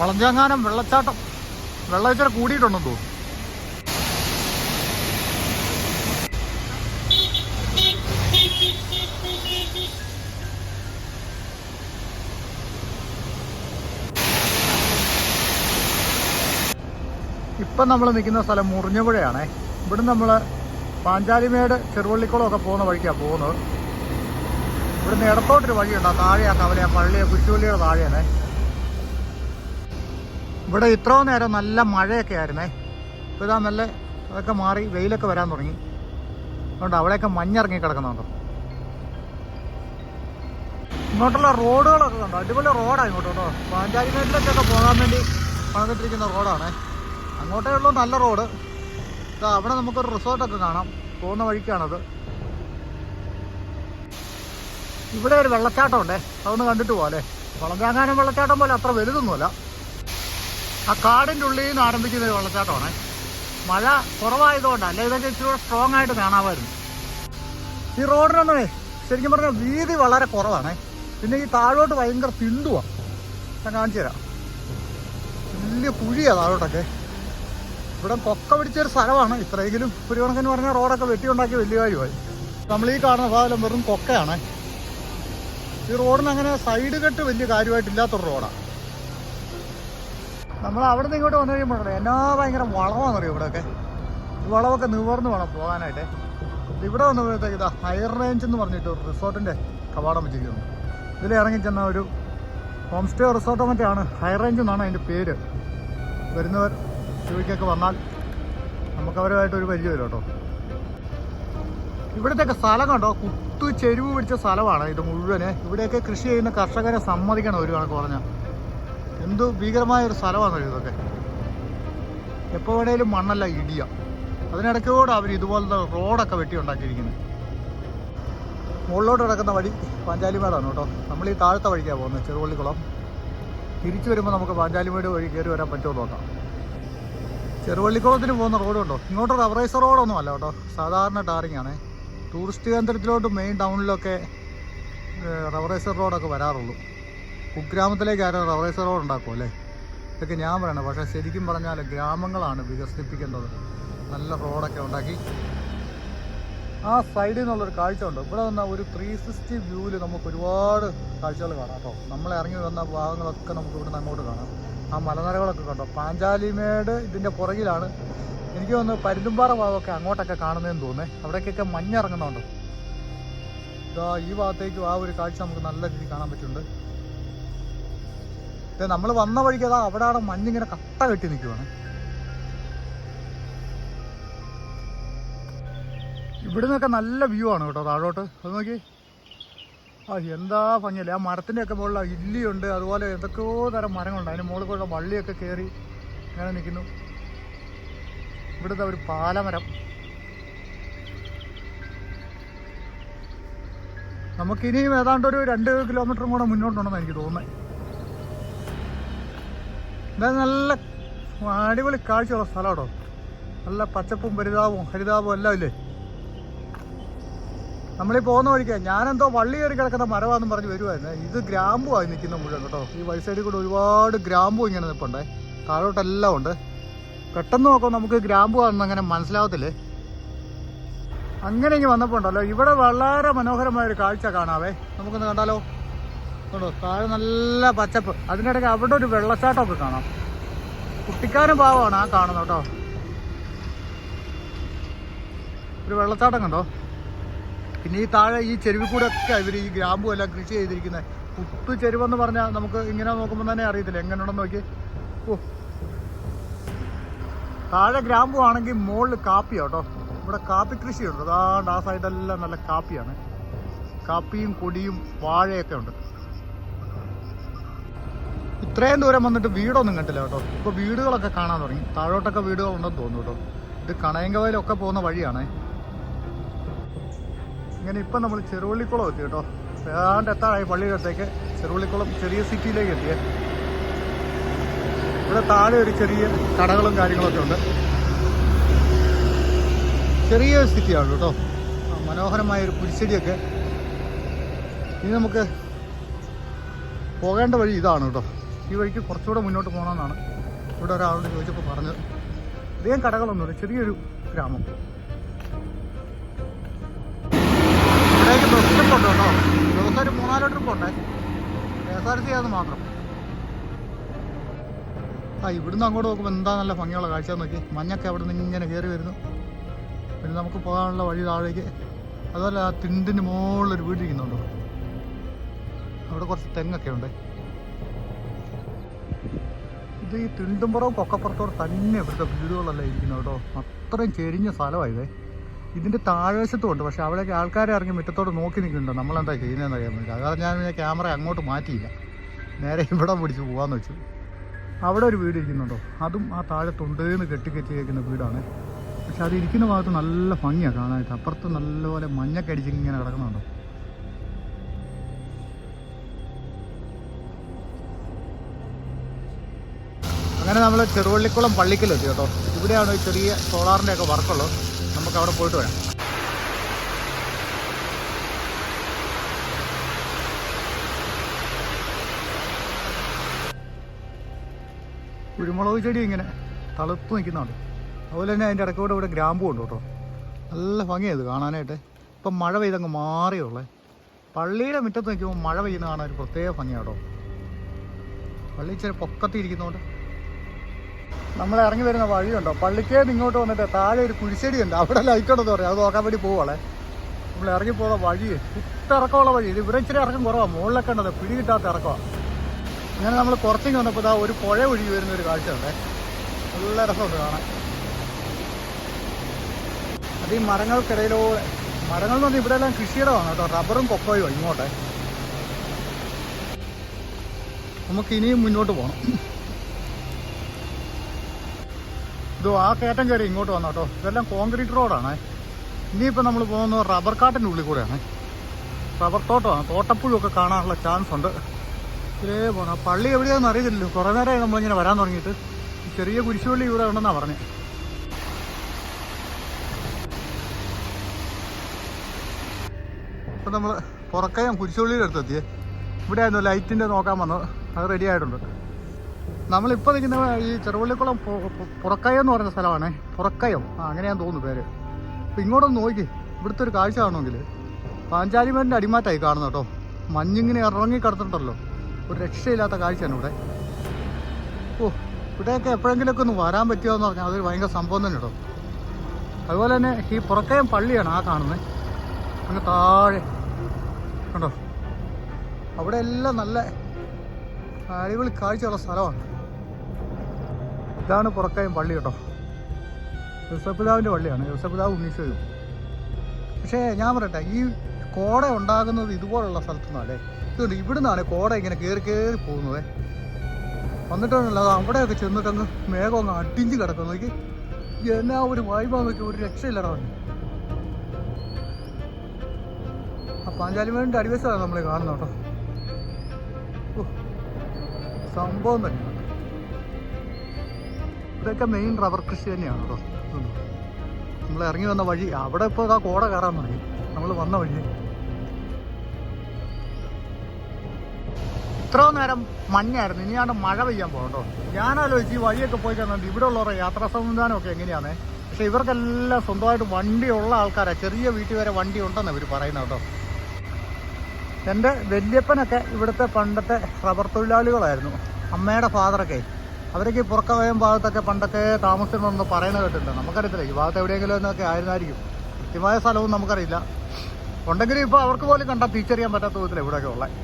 വളഞ്ചാങ്ങാനം വെള്ളച്ചാട്ടം. വെള്ളം തോന്നുന്നു. ഇപ്പം നമ്മൾ നിൽക്കുന്ന സ്ഥലം മുറിഞ്ഞപുഴയാണേ. ഇവിടെ നമ്മൾ പാഞ്ചാലിമേട് ചെറുവള്ളിക്കുളമൊക്കെ പോകുന്ന വഴിക്കാണ് പോകുന്നത്. ഇവിടുന്ന് ഇടത്തോട്ടൊരു വഴിയുണ്ട് ആ താഴെയാണ് കവല ആ പള്ളിയെ കുരിശുപള്ളിയുടെ താഴെയാണേ. ഇവിടെ ഇത്ര നേരം നല്ല മഴയൊക്കെ ആയിരുന്നേ. ഇപ്പോൾ ഇതാ നല്ല അതൊക്കെ മാറി വെയിലൊക്കെ വരാൻ തുടങ്ങി. അതുകൊണ്ട് അവിടെയൊക്കെ മഞ്ഞിറങ്ങി കിടക്കുന്നുണ്ടോ. ഇങ്ങോട്ടുള്ള റോഡുകളൊക്കെ കണ്ടോ? അടിപൊളി റോഡാണ് ഇങ്ങോട്ട് കേട്ടോ. പാഞ്ചാലിമേട്ടിലേക്കൊക്കെ പോകാൻ വേണ്ടി പണിതിട്ടിരിക്കുന്ന റോഡാണ്. അങ്ങോട്ടേ ഉള്ളൂ നല്ല റോഡ്. ഇതാ അവിടെ നമുക്കൊരു റിസോർട്ടൊക്കെ കാണാം. പോകുന്ന വഴിക്കാണത്. ഇവിടെ ഒരു വെള്ളച്ചാട്ടം ഉണ്ടേ. അതൊന്ന് കണ്ടിട്ട് പോകാം അല്ലേ? വളഞ്ചാങ്ങാനം വെള്ളച്ചാട്ടം പോലെ അത്ര വലുതൊന്നുമല്ല. ആ കാടിന്റെ ഉള്ളിൽ നിന്ന് ആരംഭിക്കുന്ന ഒരു വെള്ളച്ചാട്ടമാണ്. മഴ കുറവായതുകൊണ്ടാണ് അല്ലെ ഇതൊക്കെ ഇച്ചിരി കൂടെ സ്ട്രോങ് ആയിട്ട് കാണാമായിരുന്നു. ഈ റോഡിനൊന്നേ ശരിക്കും പറഞ്ഞാൽ വീതി വളരെ കുറവാണ്. പിന്നെ ഈ താഴോട്ട് ഭയങ്കര തിണ്ടുവാണ് ഞാൻ കാണിച്ചു തരാം. വലിയ കുഴിയാണ് താഴോട്ടൊക്കെ. ഇവിടെ കൊക്ക പിടിച്ചൊരു സ്ഥലമാണ്. ഇത്രയെങ്കിലും ഒരു കണക്കിന് പറഞ്ഞാൽ റോഡൊക്കെ വെട്ടിയുണ്ടാക്കി വലിയ കാര്യമായി. നമ്മൾ ഈ കാണുന്ന സാധനം വെറും കൊക്കയാണ് ഈ റോഡിന് അങ്ങനെ സൈഡ് കെട്ട് വലിയ കാര്യമായിട്ടില്ലാത്തൊരു റോഡാണ് നമ്മൾ അവിടെ നിന്ന് ഇങ്ങോട്ട് വന്നു കഴിയുമ്പോഴേ എന്നാ ഭയങ്കര വളമാണെന്നറിയോ ഇവിടെയൊക്കെ? വളവൊക്കെ നിവർന്ന് വേണം പോകാനായിട്ട്. ഇവിടെ വന്നപ്പോഴത്തേക്ക് ഇതാ ഹയർ റേഞ്ച് എന്ന് പറഞ്ഞിട്ട് റിസോർട്ടിന്റെ കവാടം വെച്ചിരിക്കുന്നു. ഇതിൽ ഇറങ്ങി ചെന്ന ഒരു ഹോം സ്റ്റേ റിസോർട്ടോ മറ്റാണ് ഹയർ റേഞ്ച് എന്നാണ് അതിന്റെ പേര്. വരുന്നവർ ചോദിക്കൊക്കെ വന്നാൽ നമുക്കവരുമായിട്ട് ഒരു പരിചയം കേട്ടോ. ഇവിടത്തെയൊക്കെ സ്ഥലം കണ്ടോ? കുത്തു ചെരുവ് പിടിച്ച സ്ഥലമാണ് ഇത് മുഴുവൻ. ഇവിടെയൊക്കെ കൃഷി ചെയ്യുന്ന കർഷകരെ സമ്മതിക്കണം ഒരു കണക്ക് പറഞ്ഞാൽ എന്തു ഭീകരമായ ഒരു സ്ഥലമാണ് ഇതൊക്കെ. എപ്പോൾ വേണേലും മണ്ണല്ല ഇടിയ. അതിനിടയ്ക്കൂടെ അവർ ഇതുപോലത്തെ റോഡൊക്കെ വെട്ടി ഉണ്ടാക്കിയിരിക്കുന്നത് മുകളിലോട്ട് കിടക്കുന്ന വഴി പാഞ്ചാലിമേടാണ് കേട്ടോ. നമ്മൾ ഈ താഴത്തെ വഴിക്കാണ് പോകുന്നത് ചെറുവള്ളിക്കുളം തിരിച്ചു വരുമ്പോൾ നമുക്ക് പാഞ്ചാലിമേട് വഴി കയറി വരാൻ പറ്റുമോ നോക്കാം. ചെറുവള്ളിക്കുളത്തിന് പോകുന്ന റോഡ് ഉണ്ടോ ഇങ്ങോട്ട് റവറൈസർ റോഡൊന്നും അല്ല കേട്ടോ. സാധാരണ ടാറിംഗ് ആണ് ടൂറിസ്റ്റ് കേന്ദ്രത്തിലോട്ട് മെയിൻ ടൗണിലൊക്കെ റവറൈസർ റോഡൊക്കെ വരാറുള്ളൂ. കുഗ്രാമത്തിലേക്ക് ആരും റവറൈസർ റോഡ് ഉണ്ടാക്കും അല്ലേ? ഇതൊക്കെ ഞാൻ പറയണം. പക്ഷെ ശരിക്കും പറഞ്ഞാൽ ഗ്രാമങ്ങളാണ് വികസിപ്പിക്കേണ്ടത്. നല്ല റോഡൊക്കെ ഉണ്ടാക്കി. ആ സൈഡിൽ നിന്നുള്ളൊരു കാഴ്ച ഉണ്ട്. ഇവിടെ വന്ന ഒരു ത്രീ സിക്സ്റ്റി വ്യൂവിൽ നമുക്ക് ഒരുപാട് കാഴ്ചകൾ കാണാം കേട്ടോ. നമ്മൾ ഇറങ്ങി വന്ന ഭാഗങ്ങളൊക്കെ നമുക്ക് ഇവിടുന്ന് അങ്ങോട്ട് കാണാം. ആ മലനിരകളൊക്കെ കണ്ടോ? പാഞ്ചാലിമേട് ഇതിന്റെ പുറകിലാണ്. എനിക്ക് വന്ന് പരുന്തുംപാറ ഭാഗമൊക്കെ അങ്ങോട്ടൊക്കെ കാണുന്നതെന്ന് തോന്നേ അവിടേക്കൊക്കെ മഞ്ഞിറങ്ങുന്നുണ്ട് ഈ ഭാഗത്തേക്കും ആ ഒരു കാഴ്ച നമുക്ക് നല്ല രീതിയിൽ കാണാൻ പറ്റുന്നുണ്ട്. നമ്മൾ വന്ന വഴിക്ക് അതാ അവിടെ അവിടെ മഞ്ഞിങ്ങനെ കട്ട കെട്ടി നിൽക്കുവാണ് ഇവിടുന്നൊക്കെ നല്ല വ്യൂ ആണ് കേട്ടോ താഴോട്ട്. അത് നോക്കി. ആ എന്താ ഭംഗിയല്ലേ? ആ മരത്തിന്റെ ഒക്കെ മുകളിൽ ഇല്ലിയുണ്ട് അതുപോലെ എന്തൊക്കെയോ തരം മരങ്ങളുണ്ട്. അതിന് മുകളിൽ കൂടെ വള്ളിയൊക്കെ കയറി ഇങ്ങനെ നിൽക്കുന്നു ഇവിടുത്തെ ഒരു പാലമരം. നമുക്കിനിയും ഏതാണ്ട് ഒരു രണ്ട് കിലോമീറ്ററും കൂടെ മുന്നോട്ടുണ്ടെന്ന് എനിക്ക് തോന്നുന്നത് ഇത് നല്ല അടിപൊളി കാഴ്ചയുള്ള സ്ഥലം കേട്ടോ നല്ല പച്ചപ്പും പരിതാപവും ഹരിതാപവും എല്ലാം ഇല്ലേ? നമ്മളീ പോകുന്ന വഴിക്ക് ഞാനെന്തോ വള്ളി കയറി കിടക്കുന്ന മരമാണെന്ന് പറഞ്ഞ് വരുമായിരുന്നു ഇത് ഗ്രാമ്പുമായി നിൽക്കുന്ന മുഴുവൻ കേട്ടോ. ഈ വഴി സൈഡിൽ കൂടെ ഒരുപാട് ഗ്രാമ്പു ഇങ്ങനെ നിൽപ്പുണ്ടേ. താഴോട്ടെല്ലാം ഉണ്ട്. പെട്ടെന്ന് നോക്കുമ്പോൾ നമുക്ക് ഗ്രാമ്പു ആണെന്ന് അങ്ങനെ മനസ്സിലാവത്തില്ലേ? അങ്ങനെ ഇങ്ങനെ വന്നപ്പോൾ ഉണ്ടല്ലോ ഇവിടെ വളരെ മനോഹരമായ ഒരു കാഴ്ച കാണാവേ. നമുക്കൊന്ന് കണ്ടാലോ? കണ്ടോ? താഴെ നല്ല പച്ചപ്പ്. അതിന്റെ ഇടയ്ക്ക് അവിടെ ഒരു വെള്ളച്ചാട്ടമൊക്കെ കാണാം. കുട്ടിക്കാനും ഭാവമാണ് ആ കാണുന്നത് കേട്ടോ. ഒരു വെള്ളച്ചാട്ടം കണ്ടോ? പിന്നെ ഈ താഴെ ഈ ചെരുവിൽ കൂടെ ഒക്കെ ഇവർ ഈ ഗ്രാമ്പും എല്ലാം കൃഷി ചെയ്തിരിക്കുന്നത് കുത്തു ചെരുവെന്ന് പറഞ്ഞാൽ നമുക്ക് ഇങ്ങനെ നോക്കുമ്പോൾ തന്നെ അറിയത്തില്ല. എങ്ങനെയുണ്ടെന്ന് നോക്കി ഓ. താഴെ ഗ്രാമ്പു ആണെങ്കിൽ മുകളിൽ കാപ്പിയാണ് കേട്ടോ. ഇവിടെ കാപ്പി കൃഷിയുണ്ട്. അതാണ്ട് ആ സൈഡെല്ലാം നല്ല കാപ്പിയാണ്. കാപ്പിയും കൊടിയും വാഴയൊക്കെ ഉണ്ട്. ഇത്രയും ദൂരം വന്നിട്ട് വീടൊന്നും കണ്ടില്ല കേട്ടോ. ഇപ്പോൾ വീടുകളൊക്കെ കാണാൻ തുടങ്ങി. താഴോട്ടൊക്കെ വീടുകളുണ്ടെന്ന് തോന്നുന്നു കേട്ടോ. ഇത് കണയങ്കവയിലൊക്കെ പോകുന്ന വഴിയാണേ. ഇങ്ങനെ ഇപ്പം നമ്മൾ ചെറുവള്ളിക്കുളം എത്തി കേട്ടോ. ഏതാണ്ട് എത്താറായി പള്ളിയിലത്തേക്ക്. ചെറുവള്ളിക്കുളം ചെറിയ സിറ്റിയിലേക്ക് എത്തിയേ. ഇവിടെ താഴെ ഒരു ചെറിയ കടകളും കാര്യങ്ങളൊക്കെ ഉണ്ട്. ചെറിയ സിറ്റിയാണ് കേട്ടോ. മനോഹരമായ ഒരു പുൽശ്ശേരിയൊക്കെ ഇനി നമുക്ക് പോകേണ്ട വഴി ഇതാണ് കേട്ടോ. ഈ വഴിക്ക് കുറച്ചുകൂടെ മുന്നോട്ട് പോകണമെന്നാണ് ഇവിടെ ഒരാളോട് ചോദിച്ചപ്പോൾ പറഞ്ഞത്. അധികം കടകളൊന്നുമില്ല ചെറിയൊരു ഗ്രാമം. ഇവിടേക്ക് കേട്ടോ. ദിവസം ഒരു മൂന്നാൽ ട്രിപ്പുണ്ടേ K S R T C മാത്രം. ആ ഇവിടുന്ന് അങ്ങോട്ട് നോക്കുമ്പോൾ എന്താ നല്ല ഭംഗിയുള്ള കാഴ്ച നോക്കി. മഞ്ഞൊക്കെ അവിടെ നിന്ന് ഇങ്ങനെ കയറി വരുന്നു. പിന്നെ നമുക്ക് പോകാനുള്ള വഴി താഴേക്ക്. അതുപോലെ ആ തിണ്ടിന് മുകളിലൊരു വീട് ഇരിക്കുന്നുണ്ടോ. അവിടെ കുറച്ച് തെങ്ങൊക്കെ ഉണ്ട്. ഇത് ഈ തിണ്ടുംപുറവും കൊക്കപ്പുറത്തോടെ തന്നെ ഇവിടുത്തെ വീടുകളെല്ലാം ഇരിക്കുന്നത് കേട്ടോ. അത്രയും ചെരിഞ്ഞ സ്ഥലമായതേ ഇതിന്റെ താഴ്വശത്തും ഉണ്ട്. പക്ഷേ അവിടേക്ക് ആൾക്കാരെ ഇറങ്ങി മുറ്റത്തോട് നോക്കി നിൽക്കുന്നുണ്ടോ. നമ്മളെന്താ ചെയ്യുന്നതെന്ന് അറിയാൻ വേണ്ടി. അതാണ് ഞാൻ പിന്നെ ക്യാമറ അങ്ങോട്ട് മാറ്റിയില്ല. നേരെ ഇവിടെ പിടിച്ച് പോകാമെന്ന് വെച്ചു. അവിടെ ഒരു വീട് ഇരിക്കുന്നുണ്ടോ? അതും ആ താഴെ തൊണ്ടേന്ന് കെട്ടി കെട്ടി വയ്ക്കുന്ന വീടാണ്. പക്ഷെ അത് ഇരിക്കുന്ന ഭാഗത്ത് നല്ല ഭംഗിയാണ് കാണാനായിട്ട്. അപ്പുറത്ത് നല്ലപോലെ മഞ്ഞക്കടിച്ച് ഇങ്ങനെ കിടക്കുന്നുണ്ടോ? അങ്ങനെ നമ്മൾ ചെറുവള്ളിക്കുളം പള്ളിക്കലെത്തി കേട്ടോ. ഇവിടെയാണ് ഈ ചെറിയ സോളാറിന്റെ ഒക്കെ വർക്കുള്ളത് നമുക്ക് അവിടെ പോയിട്ട് വരാം. കുരുമുളക് ചെടി ഇങ്ങനെ തളുത്ത് നിൽക്കുന്നുണ്ട്. അതുപോലെ തന്നെ അതിന്റെ ഇടയ്ക്കൂടെ ഇവിടെ ഗ്രാമ്പു ഉണ്ട് കേട്ടോ. നല്ല ഭംഗിയായത് കാണാനായിട്ട്. ഇപ്പം മഴ പെയ്തങ്ങ് മാറിയുള്ളേ പള്ളിയുടെ മുറ്റത്ത് നിൽക്കുമ്പോൾ മഴ പെയ്യുന്ന കാണാൻ ഒരു പ്രത്യേക ഭംഗിയാണ് കേട്ടോ. പള്ളി ഇച്ചിരി പൊക്കത്തിരിക്കുന്നതുകൊണ്ട് നമ്മൾ ഇറങ്ങി വരുന്ന വഴിയുണ്ടോ? പള്ളിക്കേ ഇങ്ങോട്ട് വന്നിട്ട് താഴെ ഒരു കുഴിച്ചെടി ഉണ്ട്. അവിടെ ലൈറ്റ് പറയാം. അത് നോക്കാൻ വേണ്ടി പോവാളെ നമ്മൾ ഇറങ്ങി പോകുന്ന വഴി കുത്തിറക്കമുള്ള വഴി. ഇത് ഇവിടെ ഇച്ചിരി ഇറക്കം കുറവാണ് മുകളിലൊക്കെ ഉണ്ടത് പിടി കിട്ടാത്ത ഇറക്കമാണ് അങ്ങനെ നമ്മൾ കുറച്ചിങ്ങ് വന്നപ്പോൾ ഇതാ ഒരു പുഴ ഒഴുകി വരുന്ന ഒരു കാഴ്ചയുണ്ട് നല്ല രസമുണ്ട് കാണാൻ. അത് ഈ മരങ്ങൾക്കിടയിലൂടെ മരങ്ങൾ എന്ന് പറഞ്ഞാൽ ഇവിടെ എല്ലാം കൃഷിയിടമാണ് കേട്ടോ. റബ്ബറും കൊക്കോയും ഇങ്ങോട്ടെ. നമുക്ക് ഇനിയും മുന്നോട്ട് പോകണം ഇത് ആ കയറ്റം കയറി ഇങ്ങോട്ട് വന്നോ കേട്ടോ. ഇതെല്ലാം കോൺക്രീറ്റ് റോഡാണ് ഇനിയിപ്പോൾ നമ്മൾ പോകുന്നത് റബ്ബർ കാട്ടിന്റെ ഉള്ളിൽ കൂടെയാണ്. റബ്ബർ തോട്ടമാണ്. തോട്ടപ്പുഴൊക്കെ കാണാനുള്ള ചാൻസ് ഉണ്ട്. ഇതേ പോണം. പള്ളി എവിടെയാണെന്ന് അറിയത്തില്ലല്ലോ. കുറേ നേരമായി നമ്മളിങ്ങനെ വരാൻ തുടങ്ങിയിട്ട്. ചെറിയ കുരിശുപള്ളി ഇവിടെ ഉണ്ടെന്നാണ് പറഞ്ഞത് ഇപ്പം നമ്മൾ പുറക്കയം കുരിശുപള്ളിയുടെ അടുത്തെത്തിയേ. ഇവിടെ ആയിരുന്നു ലൈറ്റിന്റെ നോക്കാൻ വന്നത്. അത് റെഡി ആയിട്ടുണ്ട്. നമ്മളിപ്പോൾ നിൽക്കുന്ന ഈ ചെറുവള്ളിക്കുളം പുറക്കയം എന്ന് പറഞ്ഞ സ്ഥലമാണ്. പുറക്കയം. ആ അങ്ങനെയാന്ന് തോന്നുന്നു പേര്. അപ്പോൾ ഇങ്ങോട്ടൊന്ന് നോക്കി. ഇവിടുത്തെ ഒരു കാഴ്ച കാണുമെങ്കിൽ പാഞ്ചാലിമേടിന്റെ അടിമാറ്റായി കാണുന്നു കേട്ടോ. മഞ്ഞിങ്ങനെ ഇറങ്ങി ഒരു രക്ഷയില്ലാത്ത കാഴ്ചയാണ് ഇവിടെ. ഓ ഇവിടെയൊക്കെ എപ്പോഴെങ്കിലുമൊക്കെ ഒന്ന് വരാൻ പറ്റുമോ എന്ന് പറഞ്ഞാൽ അതൊരു ഭയങ്കര സംഭവം തന്നെ കേട്ടോ. അതുപോലെ തന്നെ ഈ പുറക്കയം പള്ളിയാണ് ആ കാണുന്നത്. അങ്ങ് താഴെ. കണ്ടോ? അവിടെ എല്ലാം നല്ല അടിപൊളി കാഴ്ചയുള്ള സ്ഥലമാണ്. ഇതാണ് പുറക്കായും പള്ളി കേട്ടോ. യൂസഫിതാവിന്റെ പള്ളിയാണ്. യൂസഫിതാവ് ഉണ്ണീശോയും പക്ഷേ ഞാൻ പറയട്ടെ ഈ കോട ഉണ്ടാകുന്നത് ഇതുപോലുള്ള സ്ഥലത്തുനിന്നല്ലേ ഇതുകൊണ്ട് ഇവിടുന്നാണ് കോട ഇങ്ങനെ കയറി കയറി പോകുന്നത്. വന്നിട്ടുണ്ടല്ലോ അത് അവിടെയൊക്കെ ചെന്നിട്ടങ്ങ് മേഘം അങ്ങ് അടിഞ്ഞ് കിടക്കും നോക്കി. എന്നാ ഒരു വായ്പാന്നൊക്കെ ഒരു രക്ഷയില്ലടാ ആ അടിവശമാണ് നമ്മൾ കാണുന്നത് കേട്ടോ. സംഭവം തന്നെയാണ് ഇതൊക്കെ മെയിൻ റബ്ബർ കൃഷി തന്നെയാണ് നമ്മൾ ഇറങ്ങി വന്ന വഴി അവിടെ ഇപ്പോൾ ആ കോട കയറാൻ തുടങ്ങി. നമ്മൾ വന്ന വഴി. ഇത്ര നേരം മഞ്ഞായിരുന്നു. ഇനിയാണ് മഴ പെയ്യാൻ പോകണ്ടോ ഞാനാലോചിച്ച് ഈ വഴിയൊക്കെ പോയി കഴിഞ്ഞാൽ ഇവിടെ ഉള്ളവരുടെ യാത്രാ സംവിധാനമൊക്കെ എങ്ങനെയാണ്? പക്ഷെ ഇവർക്കെല്ലാം സ്വന്തമായിട്ട് വണ്ടി ഉള്ള ആൾക്കാരാണ് ചെറിയ വീട്ടിൽ വരെ വണ്ടി ഉണ്ടെന്ന് ഇവർ പറയുന്നത് കേട്ടോ എന്റെ വല്യപ്പനൊക്കെ ഇവിടുത്തെ പണ്ടത്തെ റബ്ബർ തൊഴിലാളികളായിരുന്നു. അമ്മയുടെ ഫാദറൊക്കെ. അവരൊക്കെ പുറക്കവയം ഭാഗത്തൊക്കെ പണ്ടൊക്കെ താമസിച്ചിട്ടുണ്ടെന്ന് പറയുന്നത് കേട്ടിട്ടുണ്ട്. നമുക്കറിയത്തില്ല. ഈ ഭാഗത്ത് എവിടെയെങ്കിലും എന്നൊക്കെ ആയിരുന്നായിരിക്കും. കൃത്യമായ സ്ഥലവും നമുക്കറിയില്ല. ഉണ്ടെങ്കിലും ഇപ്പോൾ അവർക്ക് പോലും കണ്ടാൽ തിരിച്ചറിയാൻ പറ്റാത്ത വിധത്തിൽ ഇവിടെയൊക്കെ ഉള്ളത്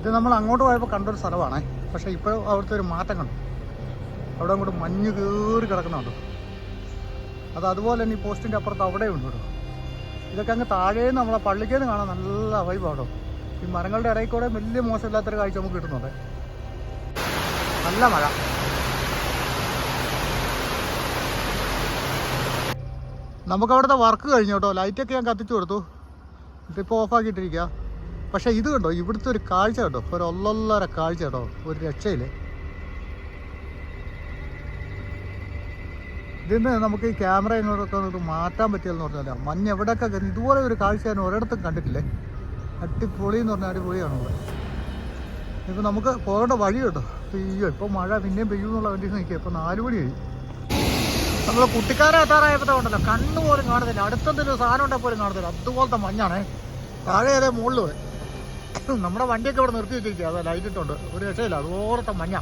ഇത് നമ്മൾ അങ്ങോട്ട് പോയപ്പോൾ കണ്ടൊരു സ്ഥലമാണ്. പക്ഷേ ഇപ്പോൾ അവിടുത്തെ ഒരു മാറ്റം കണ്ടു. അവിടെ അങ്ങോട്ട് മഞ്ഞ് കയറി കിടക്കുന്നുണ്ട്. അത് അതുപോലെ തന്നെ ഈ പോസ്റ്റിന്റെ അപ്പുറത്ത് അവിടെ ഉണ്ട് ഇതൊക്കെ അങ്ങ് താഴേന്ന് നമ്മളെ പള്ളിക്കേന്ന് കാണാൻ നല്ല വൈബാട്ടോ ഈ മരങ്ങളുടെ ഇടയിൽ കൂടെ വലിയ മോശമില്ലാത്തൊരു കാഴ്ച നമുക്ക് കിട്ടുന്നുണ്ട്. നല്ല മഴ. നമുക്ക് അവിടുത്തെ വർക്ക് കഴിഞ്ഞു കേട്ടോ. ലൈറ്റൊക്കെ ഞാൻ കത്തിച്ചു കൊടുത്തു. ഇതിപ്പോൾ ഓഫാക്കിയിട്ടിരിക്കുക പക്ഷേ ഇത് കണ്ടോ ഇവിടുത്തെ ഒരു കാഴ്ച കേട്ടോ ഒരു ഒല്ലൊല്ലര കാഴ്ച കേട്ടോ ഒരു രക്ഷയില്ലേ? നിന്ന് നമുക്ക് ഈ ക്യാമറ ഇങ്ങോട്ടൊക്കെ നമുക്ക് മാറ്റാൻ പറ്റിയെന്ന് പറഞ്ഞാൽ മഞ്ഞ് എവിടെയൊക്കെ ഇതുപോലെ ഒരു കാഴ്ച ഞാൻ ഒരിടത്തും കണ്ടിട്ടില്ലേ? അടിപൊളി എന്ന് പറഞ്ഞാൽ അടിപൊളിയാണ് ഇവിടെ ഇപ്പം നമുക്ക് പോകേണ്ട വഴി കേട്ടോ. അയ്യോ ഇപ്പം മഴ പിന്നെയും പെയ്യുന്നുള്ള വണ്ടി നിൽക്കുക ഇപ്പം നാല് മണി കഴിയും നമ്മൾ കുട്ടിക്കാരെ എത്താറായപ്പോൾ ഉണ്ടല്ലോ. കണ്ണ് പോലും കാണുന്നില്ല. അടുത്തെന്തൊരു സാധനം ഉണ്ടെങ്കിൽ പോലും കാണത്തില്ല അതുപോലത്തെ മഞ്ഞാണേ. താഴെ അതേ മുകളിൽ നമ്മുടെ വണ്ടിയൊക്കെ ഇവിടെ നിർത്തി വെച്ചിരിക്കുക അതെ ലൈറ്റിട്ടുണ്ട് ഒരു രക്ഷയില്ല. അതുപോലത്തെ മഞ്ഞ.